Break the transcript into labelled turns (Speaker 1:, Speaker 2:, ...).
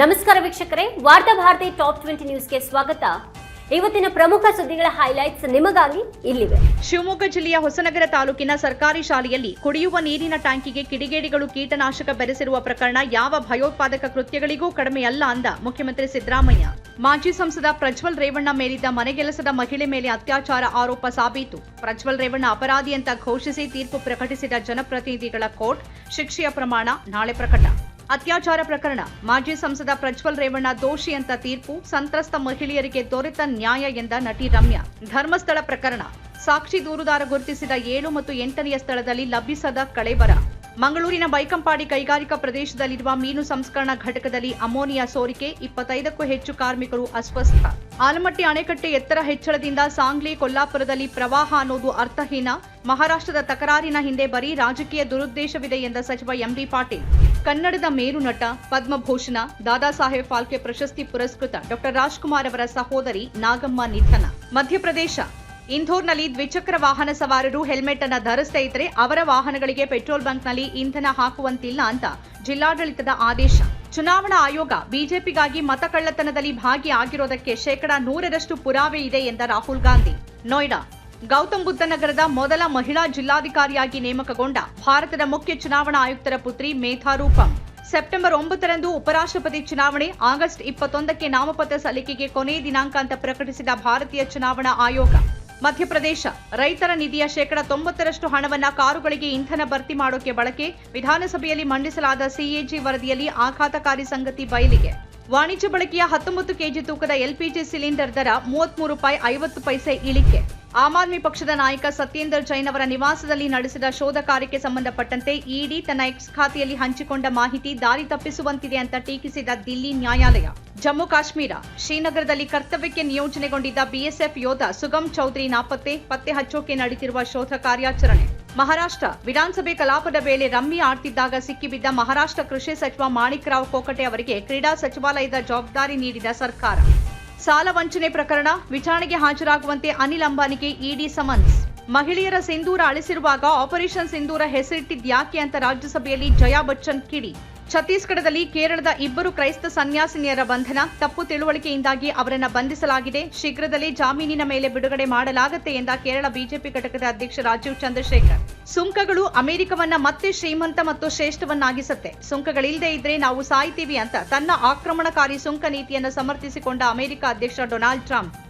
Speaker 1: ನಮಸ್ಕಾರ ವೀಕ್ಷಕರೇ, ವಾರ್ತಾ ಭಾರತಿ ಟಾಪ್ ಟ್ವೆಂಟಿ ನ್ಯೂಸ್ಗೆ ಸ್ವಾಗತ. ಇವತ್ತಿನ ಪ್ರಮುಖ ಸುದ್ದಿಗಳ ಹೈಲೈಟ್ಸ್ ನಿಮಗಾಗಿ ಇಲ್ಲಿವೆ.
Speaker 2: ಶಿವಮೊಗ್ಗ ಜಿಲ್ಲೆಯ ಹೊಸನಗರ ತಾಲೂಕಿನ ಸರ್ಕಾರಿ ಶಾಲೆಯಲ್ಲಿ ಕುಡಿಯುವ ನೀರಿನ ಟ್ಯಾಂಕಿಗೆ ಕಿಡಿಗೇಡಿಗಳು ಕೀಟನಾಶಕ ಬೆರೆಸಿರುವ ಪ್ರಕರಣ ಯಾವ ಭಯೋತ್ಪಾದಕ ಕೃತ್ಯಗಳಿಗೂ ಕಡಿಮೆಯಲ್ಲ ಅಂದ ಮುಖ್ಯಮಂತ್ರಿ ಸಿದ್ದರಾಮಯ್ಯ. ಮಾಜಿ ಸಂಸದ ಪ್ರಜ್ವಲ್ ರೇವಣ್ಣ ಮೇಲಿದ್ದ ಮನೆಗೆಲಸದ ಮಹಿಳೆ ಮೇಲೆ ಅತ್ಯಾಚಾರ ಆರೋಪ ಸಾಬೀತು. ಪ್ರಜ್ವಲ್ ರೇವಣ್ಣ ಅಪರಾಧಿ ಅಂತ ಘೋಷಿಸಿ ತೀರ್ಪು ಪ್ರಕಟಿಸಿದ ಜನಪ್ರತಿನಿಧಿಗಳ ಕೋರ್ಟ್ ಶಿಕ್ಷೆಯ ಪ್ರಮಾಣ ನಾಳೆ ಪ್ರಕಟ. ಅತ್ಯಾಚಾರ ಪ್ರಕರಣ. ಮಾಜಿ ಸಂಸದ ಪ್ರಜ್ವಲ್ ರೇವಣ್ಣ ದೋಷಿ ಅಂತ ತೀರ್ಪು ಸಂತ್ರಸ್ತ ಮಹಿಳೆಯರಿಗೆ ದೊರೆತ ನ್ಯಾಯ ಎಂದ ನಟಿ ರಮ್ಯಾ. ಧರ್ಮಸ್ಥಳ ಪ್ರಕರಣ. ಸಾಕ್ಷಿ ದೂರುದಾರ ಗುರುತಿಸಿದ ಏಳು ಮತ್ತು ಎಂಟನೆಯ ಸ್ಥಳದಲ್ಲಿ ಲಭಿಸದ ಕಳೆಬರ. ಮಂಗಳೂರಿನ ಬೈಕಂಪಾಡಿ ಕೈಗಾರಿಕಾ ಪ್ರದೇಶದಲ್ಲಿರುವ ಮೀನು ಸಂಸ್ಕರಣಾ ಘಟಕದಲ್ಲಿ ಅಮೋನಿಯಾ ಸೋರಿಕೆ, ಇಪ್ಪತ್ತೈದಕ್ಕೂ ಹೆಚ್ಚು ಕಾರ್ಮಿಕರು ಅಸ್ವಸ್ಥ. ಆಲಮಟ್ಟಿ ಅಣೆಕಟ್ಟೆ ಎತ್ತರ ಹೆಚ್ಚಳದಿಂದ ಸಾಂಗ್ಲಿ ಕೊಲ್ಲಾಪುರದಲ್ಲಿ ಪ್ರವಾಹ ಅನ್ನೋದು ಅರ್ಥಹೀನ. ಮಹಾರಾಷ್ಟ್ರದ ತಕರಾರಿನ ಹಿಂದೆ ಬರೀ ರಾಜಕೀಯ ದುರುದ್ದೇಶವಿದೆ ಎಂದ ಸಚಿವ ಎಂಬಿ ಪಾಟೀಲ್. ಕನ್ನಡದ ಮೇರು ನಟ ಪದ್ಮಭೂಷಣ ದಾದಾ ಸಾಹೇಬ್ ಫಾಲ್ಕೆ ಪ್ರಶಸ್ತಿ ಪುರಸ್ಕೃತ ಡಾಕ್ಟರ್ ರಾಜ್ಕುಮಾರ್ ಅವರ ಸಹೋದರಿ ನಾಗಮ್ಮ ನಿಧನ. ಮಧ್ಯಪ್ರದೇಶ. ಇಂಧೋರ್ನಲ್ಲಿ ದ್ವಿಚಕ್ರ ವಾಹನ ಸವಾರರು ಹೆಲ್ಮೆಟ್ ಅನ್ನು ಧರಿಸದೇ ಇದ್ದರೆ ಅವರ ವಾಹನಗಳಿಗೆ ಪೆಟ್ರೋಲ್ ಬಂಕ್ನಲ್ಲಿ ಇಂಧನ ಹಾಕುವಂತಿಲ್ಲ ಅಂತ ಜಿಲ್ಲಾಡಳಿತದ ಆದೇಶ. ಚುನಾವಣಾ ಆಯೋಗ ಬಿಜೆಪಿಗಾಗಿ ಮತ ಕಳ್ಳತನದಲ್ಲಿ ಭಾಗಿಯಾಗಿರೋದಕ್ಕೆ ಶೇಕಡಾ ನೂರರಷ್ಟು ಪುರಾವೆ ಇದೆ ಎಂದ ರಾಹುಲ್ ಗಾಂಧಿ. ನೋಯ್ಡಾ. ಗೌತಮ್ ಬುದ್ಧ ನಗರದ ಮೊದಲ ಮಹಿಳಾ ಜಿಲ್ಲಾಧಿಕಾರಿಯಾಗಿ ನೇಮಕಗೊಂಡ ಭಾರತದ ಮುಖ್ಯ ಚುನಾವಣಾ ಆಯುಕ್ತರ ಪುತ್ರಿ ಮೇಧಾ ರೂಪಂ. ಸೆಪ್ಟೆಂಬರ್ ಒಂಬತ್ತರಂದು ಉಪರಾಷ್ಟ್ರಪತಿ ಚುನಾವಣೆ, ಆಗಸ್ಟ್ ಇಪ್ಪತ್ತೊಂದಕ್ಕೆ ನಾಮಪತ್ರ ಸಲ್ಲಿಕೆಗೆ ಕೊನೆಯ ದಿನಾಂಕ ಅಂತ ಪ್ರಕಟಿಸಿದ ಭಾರತೀಯ ಚುನಾವಣಾ ಆಯೋಗ. ಮಧ್ಯಪ್ರದೇಶ, ರೈತರ ನಿಧಿಯ ಶೇಕಡ ತೊಂಬತ್ತರಷ್ಟು ಹಣವನ್ನು ಕಾರುಗಳಿಗೆ ಇಂಧನ ಭರ್ತಿ ಮಾಡೋಕೆ ಬಳಕೆ, ವಿಧಾನಸಭೆಯಲ್ಲಿ ಮಂಡಿಸಲಾದ ಸಿಎಜಿ ವರದಿಯಲ್ಲಿ ಆಘಾತಕಾರಿ ಸಂಗತಿ ಬಯಲಿಗೆ. ವಾಣಿಜ್ಯ ಬಳಕೆಯ ಹತ್ತೊಂಬತ್ತು ಕೆಜಿ ತೂಕದ ಎಲ್ಪಿಜಿ ಸಿಲಿಂಡರ್ ದರ ಮೂವತ್ಮೂರು ರೂಪಾಯಿ ಐವತ್ತು ಪೈಸೆ ಇಳಿಕೆ. ಆಮ್ ಆದ್ಮಿ ಪಕ್ಷದ ನಾಯಕ ಸತ್ಯೇಂದರ್ ಜೈನ್ ಅವರ ನಿವಾಸದಲ್ಲಿ ನಡೆಸಿದ ಶೋಧ ಕಾರ್ಯಕ್ಕೆ ಸಂಬಂಧಪಟ್ಟಂತೆ ಇಡಿ ತನ್ನ ಎಕ್ಸ್ ಖಾತೆಯಲ್ಲಿ ಹಂಚಿಕೊಂಡ ಮಾಹಿತಿ ದಾರಿ ತಪ್ಪಿಸುವಂತಿದೆ ಅಂತ ಟೀಕಿಸಿದ ದಿಲ್ಲಿ ನ್ಯಾಯಾಲಯ. ಜಮ್ಮು ಕಾಶ್ಮೀರ, ಶ್ರೀನಗರದಲ್ಲಿ ಕರ್ತವ್ಯಕ್ಕೆ ನಿಯೋಜನೆಗೊಂಡಿದ್ದ ಬಿಎಸ್ಎಫ್ ಯೋಧ ಸುಗಮ್ ಚೌಧರಿ ನಾಪತ್ತೆ, ಪತ್ತೆ ಹಚ್ಚೋಕೆ ನಡೆದಿರುವ ಶೋಧ ಕಾರ್ಯಾಚರಣೆ. ಮಹಾರಾಷ್ಟ್ರ. ವಿಧಾನಸಭೆ ಕಲಾಪದ ವೇಳೆ ರಮ್ಮಿ ಆಡ್ತಿದ್ದಾಗ ಸಿಕ್ಕಿಬಿದ್ದ ಮಹಾರಾಷ್ಟ್ರ ಕೃಷಿ ಸಚಿವ ಮಾಣಿಕ್ರಾವ್ ಕೋಕಟೆ ಅವರಿಗೆ ಕ್ರೀಡಾ ಸಚಿವಾಲಯದ ಜವಾಬ್ದಾರಿ ನೀಡಿದ ಸರ್ಕಾರ. ಸಾಲ ವಂಚನೆ ಪ್ರಕರಣ, ವಿಚಾರಣೆಗೆ ಹಾಜರಾಗುವಂತೆ ಅನಿಲ್ ಅಂಬಾನಿಗೆ ಇಡಿ ಸಮನ್ಸ್. ಮಹಿಳೆಯರ ಸಿಂಧೂರ ಅಳಿಸಿರುವಾಗ ಆಪರೇಷನ್ ಸಿಂಧೂರ ಹೆಸರಿಟ್ಟಿದ್ಯಾಕೆ ಅಂತ ರಾಜ್ಯಸಭೆಯಲ್ಲಿ ಜಯಾ ಬಚ್ಚನ್ ಕಿಡಿ. ಛತ್ತೀಸ್ಗಢದಲ್ಲಿ ಕೇರಳದ ಇಬ್ಬರು ಕ್ರೈಸ್ತ ಸನ್ಯಾಸಿನಿಯರ ಬಂಧನ, ತಪ್ಪು ತಿಳುವಳಿಕೆಯಿಂದಾಗಿ ಅವರನ್ನು ಬಂಧಿಸಲಾಗಿದೆ. ಶೀಘ್ರದಲ್ಲೇ ಜಾಮೀನಿನ ಮೇಲೆ ಬಿಡುಗಡೆ ಮಾಡಲಾಗುತ್ತೆ ಎಂದ ಕೇರಳ ಬಿಜೆಪಿ ಘಟಕದ ಅಧ್ಯಕ್ಷ ರಾಜೀವ್ ಚಂದ್ರಶೇಖರ್. ಸುಂಕಗಳು ಅಮೆರಿಕವನ್ನ ಮತ್ತೆ ಶ್ರೀಮಂತ ಮತ್ತು ಶ್ರೇಷ್ಠವನ್ನಾಗಿಸುತ್ತೆ. ಸುಂಕಗಳಿಲ್ಲದೆ ಇದ್ರೆ ನಾವು ಸಾಯ್ತೀವಿ ಅಂತ ತನ್ನ ಆಕ್ರಮಣಕಾರಿ ಸುಂಕ ನೀತಿಯನ್ನು ಸಮರ್ಥಿಸಿಕೊಂಡ ಅಮೆರಿಕ ಅಧ್ಯಕ್ಷ ಡೊನಾಲ್ಡ್ ಟ್ರಂಪ್.